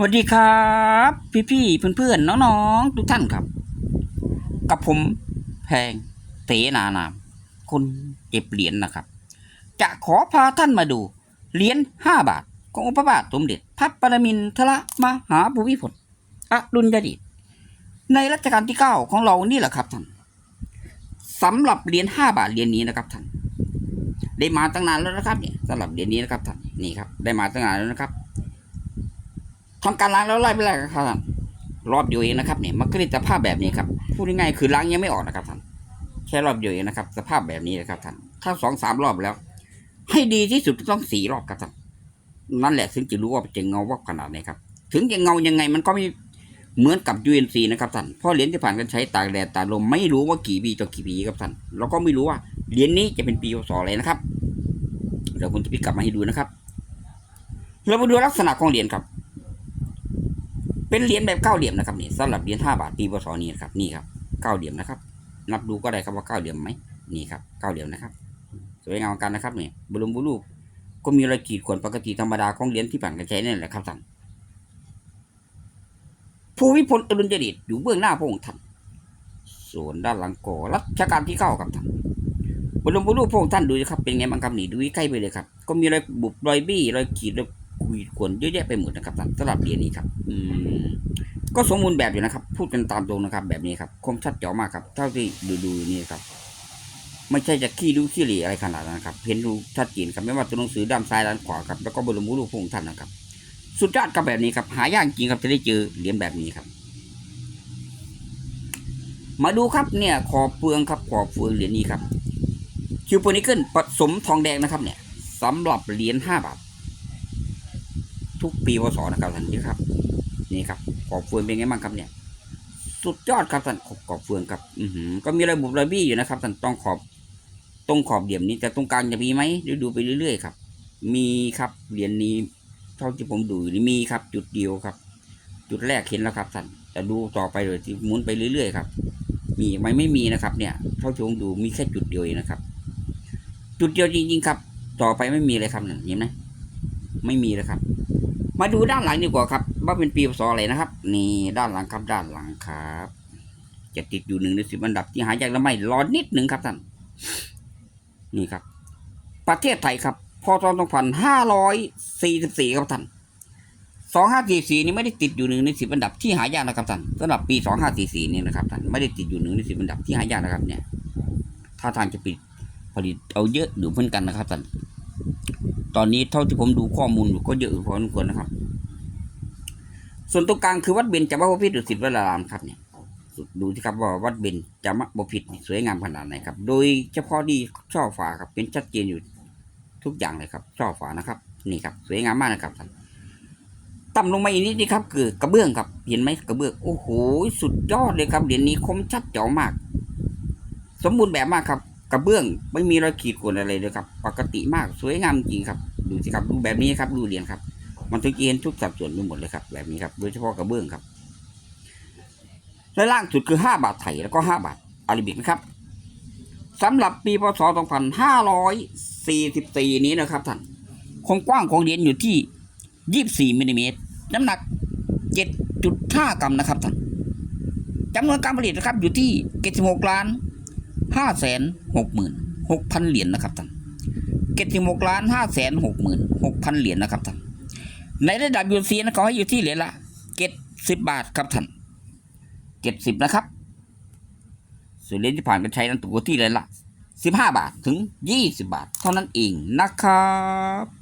สวัสดีครับ พี่ๆเพื่อนๆน้องๆทุกท่านครับ กับผมแพงเตนานามคนเก็บเหรียญนะครับ จะขอพาท่านมาดูเหรียญห้าบาท ขององค์พระบาทสมเด็จพระปรมินทรมหาภูมิพลอดุลยเดชในรัชกาลที่เก้าของเรานี่แหละครับท่านสำหรับเหรียญห้าบาทเหรียญนี้นะครับท่านได้มาตั้งนานแล้วนะครับเนี่ยสำหรับเหรียญนี้นะครับท่านนี่ครับ ได้มาตั้งนานแล้วนะครับ ทำการล้างแล้วไล่ไปแล้วครับท่านรอบเดียวเองนะครับเนี่ยมันก็เลยสภาพแบบนี้ครับพูดง่ายๆคือล้างยังไม่ออกนะครับท่านแค่รอบเดียวเองนะครับ สภาพแบบนี้นะครับท่านถ้าสองสามรอบแล้ว ให้ดีที่สุดต้องสี่รอบครับท่านนั่นแหละถึงจะรู้ว่าจะเงาวับขนาดไหนครับ ถึงจะเงายังไงมันก็ไม่เหมือนกับ UNC นะครับท่านเพราะเหรียญที่ผ่านการใช้ตากแดดตากลมไม่รู้ว่ากี่ปีต่อกี่ปีครับท่านเราก็ไม่รู้ว่าเหรียญนี้จะเป็นปีพศอะไรนะครับเดี๋ยวผมจะพิกลับมาให้ดูนะครับ เรามาดูลักษณะของเหรียญครับ เป็นเหรียญแบบเก้าเหลี่ยมนะครับนี่สำหรับเหรียญห้าบาทปีพศนี้นะครับนี่ครับเก้าเหลี่ยมนะครับ นับดูก็ได้ครับว่าเก้าเหลี่ยมไหมนี่ครับเก้าเหลี่ยมนะครับ สวยงามกันนะครับเนี่ยบรมบุรูปก็มีรอยขีดข่วนปกติธรรมดาของเหรียญที่ผ่านการใช้นั่นแหละครับท่านภูมิพลอดุลยเดชอยู่เบื้องหน้าพระองค์ท่านส่วนด้านหลังก่อรัชกาลที่เก้าครับท่านบรมบุรูพระองค์ท่านดูครับเป็นไงบ้างครับนี่ดูใกล้ไปเลยครับ ก็มีรอยบุบรอยบี้รอยขีดรอย ขีดข่วนเยอะแยะไปหมดนะครับสำหรับเหรียญนี้ครับ อืมก็สมบูรณ์แบบอยู่นะครับ พูดกันตามตรงนะครับ แบบนี้ครับคมชัดเจ๋วมากครับ เท่าที่ดูดูนี่ครับ ไม่ใช่จะขี้รู้ขี้เหร่อะไรขนาดนั้นครับเห็นดูชัดเจนครับไม่ว่าตัวหนังสือด้านซ้ายด้านขวาครับแล้วก็บรมรูปพระองค์ท่านนะครับ สุดยอดกับแบบนี้ครับ หายากจริงครับจะได้เจอเหรียญแบบนี้ครับ มาดูครับเนี่ย ขอบเฟืองครับขอบเฟืองเหรียญนี้ครับคิวโปนิเกิลผสมทองแดงนะครับเนี่ยสำหรับเหรียญห้าบาท ทุกปีพศนะครับท่านนี่ครับ นี่ครับขอบเฟืองเป็นไงบ้างครับเนี่ย สุดยอดครับท่านขอบขอบเฟืองครับ อือหือก็มีระบบระบี้อยู่นะครับท่านต้องขอบตรงขอบเหลี่ยมนี้แต่ตรงกลางจะมีไหมเดี๋ยวดูไปเรื่อยๆครับ มีครับเหรียญนี้เท่าที่ผมดูนี่มีครับ จุดเดียวครับ จุดแรกเห็นแล้วครับท่านแต่ดูต่อไปเลยที่หมุนไปเรื่อยๆครับ มีไหมไม่มีนะครับ เนี่ย เท่าที่ผมดูมีแค่จุดเดียวเองนะครับ จุดเดียวจริงๆครับ ต่อไปไม่มีเลยครับเนี่ยเห็นไหมไม่มีเลยครับ มาดูด้านหลังดีกว่าครับ ว่าเป็นปีพศอะไรนะครับ นี่ด้านหลังครับด้านหลังครับ จะติดอยู่หนึ่งในสิบอันดับที่หายากและไม่รอนิดหนึ่งครับท่านนี่ครับ ประเทศไทยครับพศสองพันห้าร้อยสี่สิบสี่ครับท่านสองห้าสี่สี่นี่ไม่ได้ติดอยู่หนึ่งในสิบอันดับที่หายากนะครับท่านสำหรับปีสองห้าสี่สี่นี่นะครับท่านไม่ได้ติดอยู่หนึ่งในสิบอันดับที่หายากนะครับ เนี่ย ถ้าทางจะปิดผลิตเอาเยอะอยู่เหมือนกันนะครับท่าน ตอนนี้เท่าที่ผมดูข้อมูลอยู่ก็เยอะพอสมควรนะครับ ส่วนตรงกลางคือวัดเบญจมบพิตรดุสิตวรารามครับเนี่ยดูที่ครับว่าวัดเบญจมบพิตรสวยงามขนาดไหนครับ โดยเฉพาะดีช่อฟ้าครับเป็นชัดเจนอยู่ทุกอย่างเลยครับ ช่อฟ้านะครับ นี่ครับ สวยงามมากนะครับท่านต่ำลงมาอีกนิดนี่ครับ คือกระเบื้องครับ เห็นไหมกระเบื้องโอ้โหสุดยอดเลยครับเหรียญนี้คมชัดเจ๋วมาก สมบูรณ์แบบมากครับ กระเบื้องไม่มีรอยขีดข่วนอะไรเลยครับ ปกติมากสวยงามจริงครับดูสิครับดูแบบนี้ครับดูเหรียญครับ มันถึงจะเห็นทุกสัดส่วนไปหมดเลยครับ แบบนี้ครับโดยเฉพาะกระเบื้องครับและล่างสุดคือห้าบาทไทยแล้วก็ห้าบาทอาราบิกนะครับสำหรับปีพศสองพันห้าร้อยสี่สิบสี่นี้นะครับท่านความกว้างของเหรียญอยู่ที่ยี่สิบสี่มิลลิเมตรน้ำหนักเจ็ดจุดห้ากรัมนะครับท่านจำนวนการผลิตนะครับอยู่ที่เจ็ดสิบหกล้าน ห้าแสนหกหมื่นหกพันเหรียญนะครับท่านเจ็ดสิบหกล้านห้าแสนหกหมื่นหกพันเหรียญนะครับท่านในระดับยูซีนะเขาให้อยู่ที่เหรียญละเจ็ดสิบบาทครับท่านเจ็ดสิบนะครับส่วนเหรียญที่ผ่านการใช้นั้นตัวที่เหรียญละสิบห้าบาทถึงยี่สิบาท เท่านั้นเองนะครับ